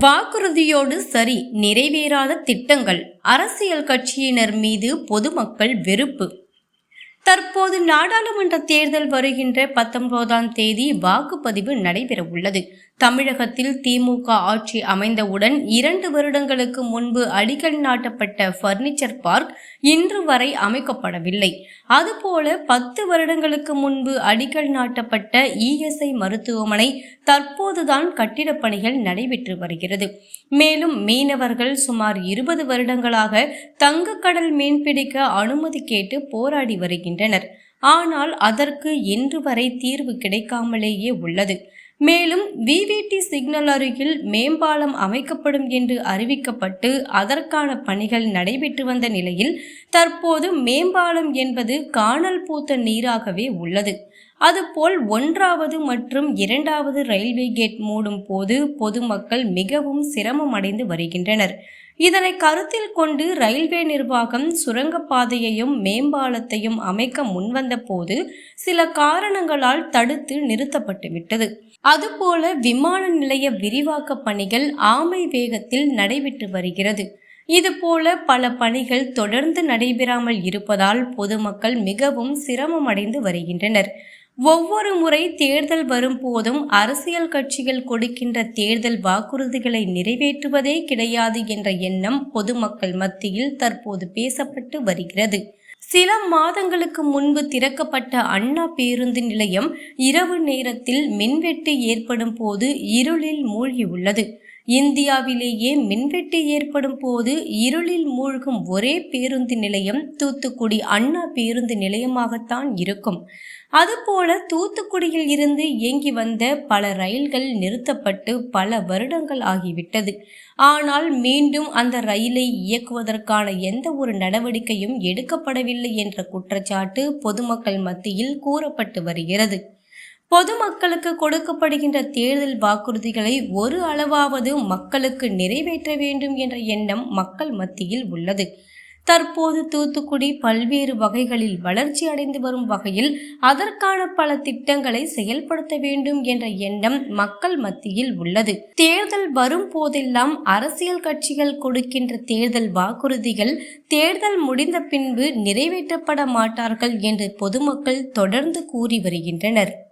வாக்குறுதியோடு சரி நிறைவேறாத திட்டங்கள். அரசியல் கட்சியினர் மீது பொதுமக்கள் வெறுப்பு. தற்போது நாடாளுமன்ற தேர்தல் வருகின்ற பத்தொன்பதாம் தேதி வாக்குப்பதிவு நடைபெற உள்ளது தமிழகத்தில் திமுக ஆட்சி அமைந்தவுடன் இரண்டு வருடங்களுக்கு முன்பு அடிக்கல் நாட்டப்பட்ட பர்னிச்சர் பார்க் இன்று வரை அமைக்கப்படவில்லை. அதுபோல பத்து வருடங்களுக்கு முன்பு அடிக்கல் நாட்டப்பட்ட இஎஸ்ஐ மருத்துவமனை தற்போதுதான் கட்டிடப் பணிகள் நடைபெற்று வருகிறது. மேலும் மீனவர்கள் சுமார் இருபது வருடங்களாக தங்கக்கடல் மீன்பிடிக்க அனுமதி கேட்டு போராடி வருகின்றனர். ஆனால் அதற்கு இன்று வரை தீர்வு கிடைக்காமலேயே உள்ளது. மேலும் விவிடி சிக்னல் அருகில் மேம்பாலம் அமைக்கப்படும் என்று அறிவிக்கப்பட்டு அதற்கான பணிகள் நடைபெற்று வந்த நிலையில் தற்போது மேம்பாலம் என்பது காணல் பூத்த நீராகவே உள்ளது. அதுபோல் ஒன்றாவது மற்றும் இரண்டாவது ரயில்வே கேட் மூடும் போது பொதுமக்கள் மிகவும் சிரமம் அடைந்து வருகின்றனர். இதனை கருத்தில் கொண்டு ரயில்வே நிர்வாகம் சுரங்கப்பாதையையும் மேம்பாலத்தையும் அமைக்க முன்வந்த போது சில காரணங்களால் தடுத்து நிறுத்தப்பட்டுவிட்டது. அதுபோல விமான நிலைய விரிவாக்க பணிகள் ஆமை வேகத்தில் நடைபெற்று வருகிறது. இதுபோல பல பணிகள் தொடர்ந்து நடைபெறாமல் இருப்பதால் பொதுமக்கள் மிகவும் சிரமமடைந்து வருகின்றனர். ஒவ்வொரு முறை தேர்தல் வரும்போதும் அரசியல் கட்சிகள் கொடுக்கின்ற தேர்தல் வாக்குறுதிகளை நிறைவேற்றுவதே கிடையாது என்ற எண்ணம் பொதுமக்கள் மத்தியில் தற்போது பேசப்பட்டு வருகிறது. சில மாதங்களுக்கு முன்பு திறக்கப்பட்ட அண்ணா பேருந்து நிலையம் இரவு நேரத்தில் மின்வெட்டு ஏற்படும் போது இருளில் மூழ்கியுள்ளது. இந்தியாவிலேயே மின்வெட்டு ஏற்படும் போது இருளில் மூழ்கும் ஒரே பேருந்து நிலையம் தூத்துக்குடி அண்ணா பேருந்து நிலையமாகத்தான் இருக்கும். அதுபோல தூத்துக்குடியில் இருந்து இயங்கி வந்த பல ரயில்கள் நிறுத்தப்பட்டு பல வருடங்கள் ஆகிவிட்டது. ஆனால் மீண்டும் அந்த ரயிலை இயக்குவதற்கான எந்த ஒரு நடவடிக்கையும் எடுக்கப்படவில்லை என்ற குற்றச்சாட்டு பொதுமக்கள் மத்தியில் கூறப்பட்டு வருகிறது. பொதுமக்களுக்கு கொடுக்கப்படுகின்ற தேர்தல் வாக்குறுதிகளை ஒரு அளவாவது மக்களுக்கு நிறைவேற்ற வேண்டும் என்ற எண்ணம் மக்கள் மத்தியில் உள்ளது. தற்போது தூத்துக்குடி பல்வேறு வகைகளில் வளர்ச்சி அடைந்து வரும் வகையில் அதற்கான பல திட்டங்களை செயல்படுத்த வேண்டும் என்ற எண்ணம் மக்கள் மத்தியில் உள்ளது. தேர்தல் வரும் போதெல்லாம் அரசியல் கட்சிகள் கொடுக்கின்ற தேர்தல் வாக்குறுதிகள் தேர்தல் முடிந்த பின்பு நிறைவேற்றப்பட மாட்டார்கள் என்று பொதுமக்கள் தொடர்ந்து கூறி வருகின்றனர்.